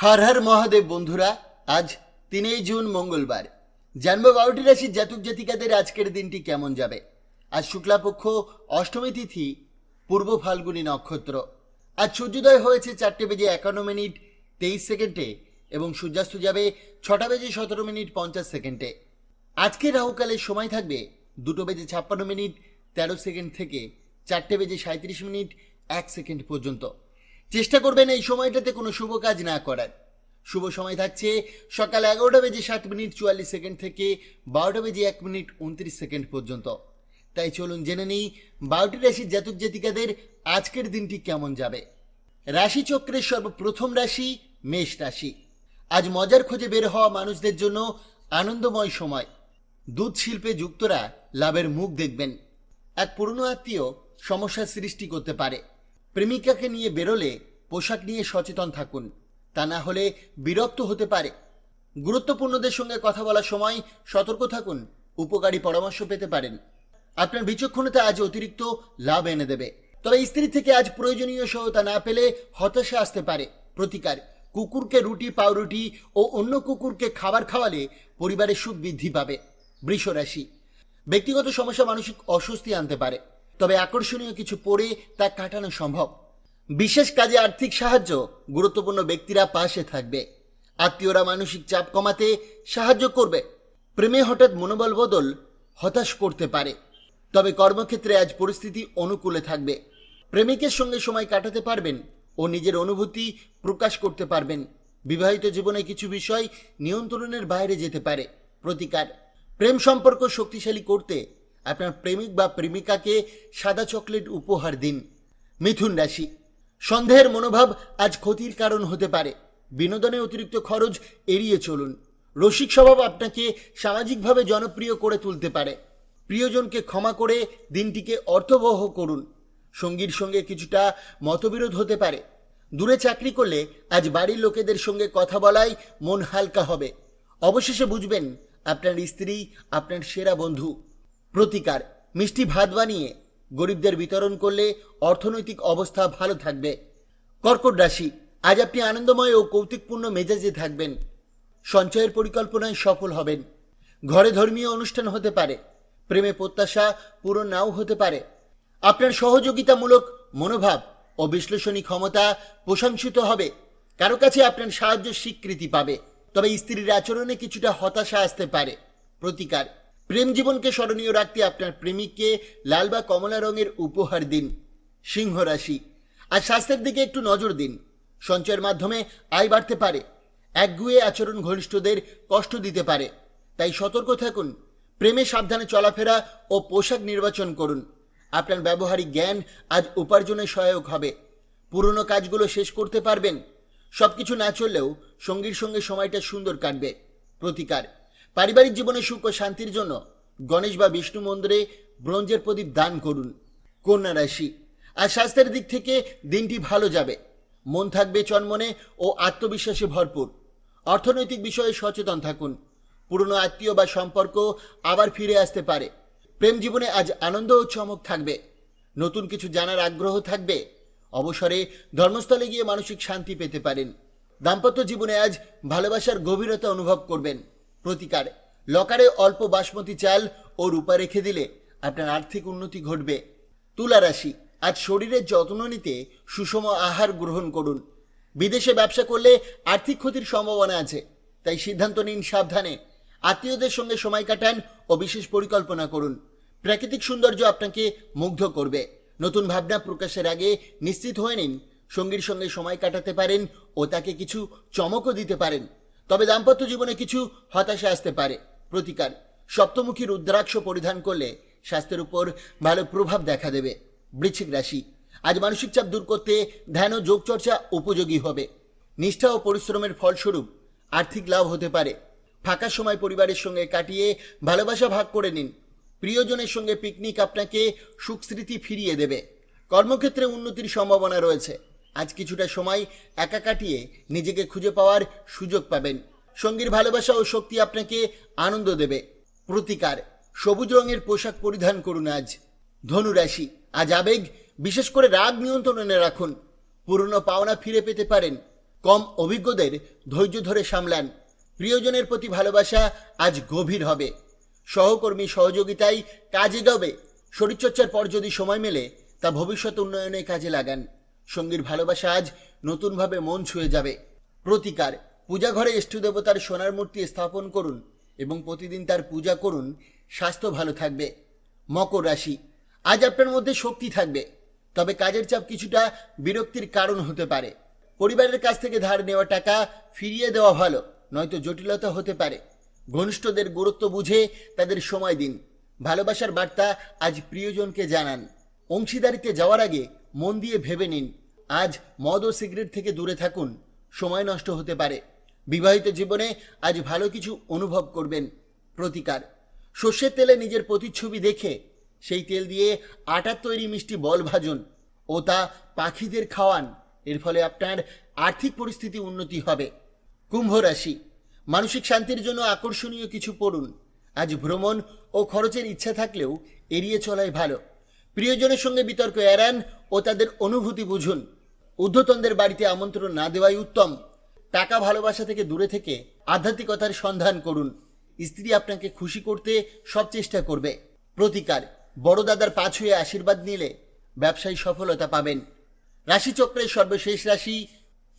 হর হর মহাদেব বন্ধুরা, আজ তিনই জুন মঙ্গলবার। জানব বারোটি রাশির জাতক জাতিকাদের আজকের দিনটি কেমন যাবে। আজ শুক্লাপক্ষ অষ্টমী তিথি, পূর্ব ফাল্গুনী নক্ষত্র। আজ সূর্যোদয় হয়েছে চারটে বেজে একান্ন মিনিট তেইশ সেকেন্ডে এবং সূর্যাস্ত যাবে ছটা বেজে সতেরো মিনিট পঞ্চাশ সেকেন্ডে। আজকে রাহুকালের সময় থাকবে দুটো বেজে ছাপ্পান্ন মিনিট তেরো সেকেন্ড থেকে চারটে বেজে সাঁত্রিশ মিনিট এক সেকেন্ড পর্যন্ত। চেষ্টা করবেন এই সময়টাতে কোনো শুভ কাজ না করার। শুভ সময় থাকছে সকাল এগারোটা বেজে ষাট মিনিট চুয়াল্লিশ সেকেন্ড থেকে বারোটা বেজে এক মিনিট উনত্রিশ সেকেন্ড পর্যন্ত। তাই চলুন জেনে নেই বারোটি রাশির জাতক জাতিকাদের আজকের দিনটি কেমন যাবে। রাশিচক্রের সর্বপ্রথম রাশি মেষ রাশি। আজ মজার খোঁজে বের হওয়া মানুষদের জন্য আনন্দময় সময়। দুধ শিল্পে যুক্তরা লাভের মুখ দেখবেন। এক পুরনো আত্মীয় সমস্যার সৃষ্টি করতে পারে। প্রেমিকাকে নিয়ে বেরোলে পোশাক নিয়ে সচেতন থাকুন। তা না হলে বিরক্ত হতে পারে। গুরুত্বপূর্ণদের সঙ্গে কথা বলার সময় সতর্ক থাকুন, উপকারী পরামর্শ পেতে পারেন। আপনার বিচক্ষণতা আজ অতিরিক্ত লাভ এনে দেবে। তবে স্ত্রী থেকে আজ প্রয়োজনীয় সহায়তা না পেলে হতাশা আসতে পারে। প্রতিকার, কুকুরকে রুটি, পাউরুটি ও অন্য কুকুরকে খাবার খাওয়ালে পরিবারের সুখ বৃদ্ধি পাবে। বৃষ রাশি ব্যক্তিগত সমস্যা মানসিক অস্বস্তি আনতে পারে। তবে আকর্ষণীয় কিছু পরে তা কাটানো সম্ভব। বিশেষ কাজে আর্থিক সাহায্য গুরুত্বপূর্ণ ব্যক্তিরা পাশে থাকবে। আত্মীয়রা মানসিক চাপ কমাতে সাহায্য করবে। প্রেমে হঠাৎ মনোবল বদল হতাশ করতে পারে। তবে কর্মক্ষেত্রে আজ পরিস্থিতি অনুকূলে থাকবে। প্রেমিকের সঙ্গে সময় কাটাতে পারবেন ও নিজের অনুভূতি প্রকাশ করতে পারবেন। বিবাহিত জীবনে কিছু বিষয় নিয়ন্ত্রণের বাইরে যেতে পারে। প্রতিকার। প্রেম সম্পর্ক শক্তিশালী করতে আপনার প্রেমিক বা প্রেমিকাকে সাদা চকলেট উপহার দিন। মিথুন রাশি। সন্দেহের মনোভাব আজ ক্ষতির কারণ হতে পারে। বিনোদনে অতিরিক্ত খরচ এড়িয়ে চলুন। রসিক স্বভাব আপনাকে সামাজিকভাবে জনপ্রিয় করে তুলতে পারে। প্রিয়জনকে ক্ষমা করে দিনটিকে অর্থবহ করুন। সঙ্গীর সঙ্গে কিছুটা মতবিরোধ হতে পারে। দূরে চাকরি করলে আজ বাড়ির লোকেদের সঙ্গে কথা বলাই মন হালকা হবে। অবশেষে বুঝবেন, আপনার স্ত্রী আপনার সেরা বন্ধু। প্রতিকার। মিষ্টি ভাত বানিয়ে গরিবদের বিতরণ করলে অর্থনৈতিক অবস্থা ভালো থাকবে। কর্কট রাশি, আজ আপনি আনন্দময় ও কৌতুকপূর্ণ মেজাজে থাকবেন। সঞ্চয়ের পরিকল্পনায় সফল হবেন। ঘরে ধর্মীয় অনুষ্ঠান হতে পারে, প্রেমে প্রত্যাশা পূরণ নাও হতে পারে। আপনার সহযোগিতামূলক মনোভাব ও বিশ্লেষণী ক্ষমতা প্রশংসিত হবে। কারও কাছে আপনার সাহায্য স্বীকৃতি পাবে। তবে স্ত্রীর আচরণে কিছুটা হতাশা আসতে পারে। প্রতিকার। প্রেম জীবনকে স্মরণীয় রাখতে আপনার প্রেমিককে লাল বা কমলা রঙের উপহার দিন, সিংহ রাশি। আর স্বাস্থ্যের দিকে একটু নজর দিন। সঞ্চয়ের মাধ্যমে আয় বাড়তে পারে। একগুয়ে আচরণ ঘনিষ্ঠদের কষ্ট দিতে পারে। তাই সতর্ক থাকুন। প্রেমে সাবধানে চলাফেরা ও পোশাক নির্বাচন করুন। আপনার ব্যবহারিক জ্ঞান আজ উপার্জনে সহায়ক হবে। পুরনো কাজগুলো শেষ করতে পারবেন। সবকিছু না চললেও সঙ্গীর সঙ্গে সময়টা সুন্দর কাটবে। প্রতিকার। পারিবারিক জীবনে সুখ ও শান্তির জন্য গণেশ বা বিষ্ণু মন্দিরে ব্রোঞ্জের প্রদীপ দান করুন। কন্যা রাশি, আর স্বাস্থ্যের দিক থেকে দিনটি ভালো যাবে। মন থাকবে চনমনে ও আত্মবিশ্বাসে ভরপুর। অর্থনৈতিক বিষয়ে সচেতন থাকুন। পুরনো আত্মীয় বা সম্পর্ক আবার ফিরে আসতে পারে। প্রেম জীবনে আজ আনন্দ ও চমক থাকবে। নতুন কিছু জানার আগ্রহ থাকবে। অবসরে ধর্মস্থলে গিয়ে মানসিক শান্তি পেতে পারেন। দাম্পত্য জীবনে আজ ভালোবাসার গভীরতা অনুভব করবেন। প্রতিকার। লকারে অল্প বাসমতি চাল ও রূপা রেখে দিলে আপনার আর্থিক উন্নতি ঘটবে। তুলা রাশি, আজ শরীরের যত্ন নিতে সুষম আহার গ্রহণ করুন। বিদেশে ব্যবসা করলে আর্থিক ক্ষতির সম্ভাবনা আছে, তাই সিদ্ধান্ত নিন সাবধানে। আত্মীয়দের সঙ্গে সময় কাটান ও বিশেষ পরিকল্পনা করুন। প্রাকৃতিক সৌন্দর্য আপনাকে মুগ্ধ করবে। নতুন ভাবনা প্রকাশের আগে নিশ্চিত হয়ে নিন, সঙ্গীর সঙ্গে সময় কাটাতে পারেন ও তাকে কিছু চমকও দিতে পারেন। তবে দাম্পত্য জীবনে কিছু হতাশা আসতে পারে। প্রতিকার। সপ্তমুখী রুদ্রাক্ষ পরিধান করলে স্বাস্থ্যের উপর ভালো প্রভাব দেখা দেবে। বৃশ্চিক রাশি। আজ মানসিক চাপ দূর করতে ধ্যান ও যোগচর্চা উপযোগী হবে। নিষ্ঠা ও পরিশ্রমের ফলস্বরূপ আর্থিক লাভ হতে পারে। ফাঁকা সময় পরিবারের সঙ্গে কাটিয়ে ভালোবাসা ভাগ করে নিন। প্রিয়জনের সঙ্গে পিকনিক আপনাকে সুখ স্মৃতি ফিরিয়ে দেবে। কর্মক্ষেত্রে উন্নতির সম্ভাবনা রয়েছে। আজ কিছুটা সময় একা কাটিয়ে নিজেকে খুঁজে পাওয়ার সুযোগ পাবেন। সঙ্গীর ভালোবাসা ও শক্তি আপনাকে আনন্দ দেবে। প্রতিকার, সবুজ রঙের পোশাক পরিধান করুন আজ। ধনুরাশি আজ আবেগ, বিশেষ করে রাগ নিয়ন্ত্রণে রাখুন। পুরনো পাওনা ফিরে পেতে পারেন। কম অভিজ্ঞদের ধৈর্য ধরে সামলান। প্রিয়জনের প্রতি ভালোবাসা আজ গভীর হবে। সহকর্মী সহযোগিতায় কাজে গবে শরীরচর্চার পর যদি সময় মেলে, তা ভবিষ্যৎ উন্নয়নে কাজে লাগান। সঙ্গীর ভালোবাসা আজ নতুনভাবে মন ছুঁয়ে যাবে। প্রতিকার, পূজা ঘরে ইষ্ট দেবতার সোনার মূর্তি স্থাপন করুন এবং প্রতিদিন তার পূজা করুন, স্বাস্থ্য ভালো থাকবে। মকর রাশি, আজ আপনার মধ্যে শক্তি থাকবে, তবে কাজের চাপ কিছুটা বিরক্তির কারণ হতে পারে। পরিবারের কাছ থেকে ধার নেওয়া টাকা ফিরিয়ে দেওয়া ভালো, নয়তো জটিলতা হতে পারে। ঘনিষ্ঠদের গুরুত্ব বুঝে তাদের সময় দিন। ভালোবাসার বার্তা আজ প্রিয়জনকে জানান। অংশীদারিতে যাওয়ার আগে মন দিয়ে ভেবে নিন। আজ মদ ও সিগারেট থেকে দূরে থাকুন। সময় নষ্ট হতে পারে। বিবাহিত জীবনে আজ ভালো কিছু অনুভব করবেন। প্রতিকার। সর্ষের তেলে নিজের প্রতিচ্ছবি দেখে সেই তেল দিয়ে আটার তৈরি মিষ্টি বল ভাজুন ও তা পাখিদের খাওয়ান। এর ফলে আপনার আর্থিক পরিস্থিতি উন্নতি হবে। কুম্ভ রাশি। মানসিক শান্তির জন্য আকর্ষণীয় কিছু পড়ুন। আজ ভ্রমণ ও খরচের ইচ্ছা থাকলেও এড়িয়ে চলাই ভালো। প্রিয়জনের সঙ্গে বিতর্ক এড়ান ও তাদের অনুভূতি বুঝুন। ঊর্ধ্বতনদের বাড়িতে আমন্ত্রণ না দেওয়াই উত্তম। টাকা ভালোবাসা থেকে দূরে থেকে আধ্যাত্মিকতার সন্ধান করুন। স্ত্রী আপনাকে খুশি করতে সব চেষ্টা করবে। প্রতিকার, বড় দাদার পা ছুঁয়ে আশীর্বাদ নিলে ব্যবসায়ী সফলতা পাবেন। রাশিচক্রের সর্বশেষ রাশি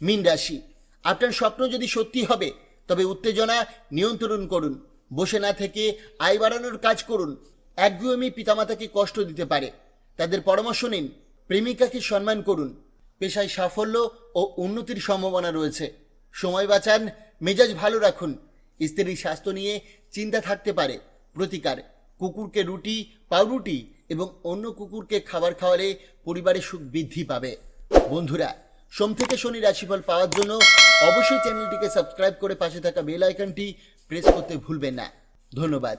মীন রাশি। আপনার স্বপ্ন যদি সত্যি হবে, তবে উত্তেজনা নিয়ন্ত্রণ করুন। বসে না থেকে আয় বাড়ানোর কাজ করুন। একগুয়েমি পিতামাতাকে কষ্ট দিতে পারে। তাদের পরামর্শ নিন। প্রেমিকাকে সম্মান করুন। পেশায় সাফল্য ও উন্নতির সম্ভাবনা রয়েছে। সময় বাঁচান, মেজাজ ভালো রাখুন। স্ত্রীর স্বাস্থ্য নিয়ে চিন্তা থাকতে পারে। প্রতিকার, কুকুরকে রুটি, পাউরুটি এবং অন্য কুকুরকে খাবার খাওয়ালে পরিবারের সুখ বৃদ্ধি পাবে। বন্ধুরা, সোম থেকে শনি রাশিফল পাওয়ার জন্য অবশ্যই চ্যানেলটিকে সাবস্ক্রাইব করে পাশে থাকা বেল আইকনটি প্রেস করতে ভুলবেন না। ধন্যবাদ।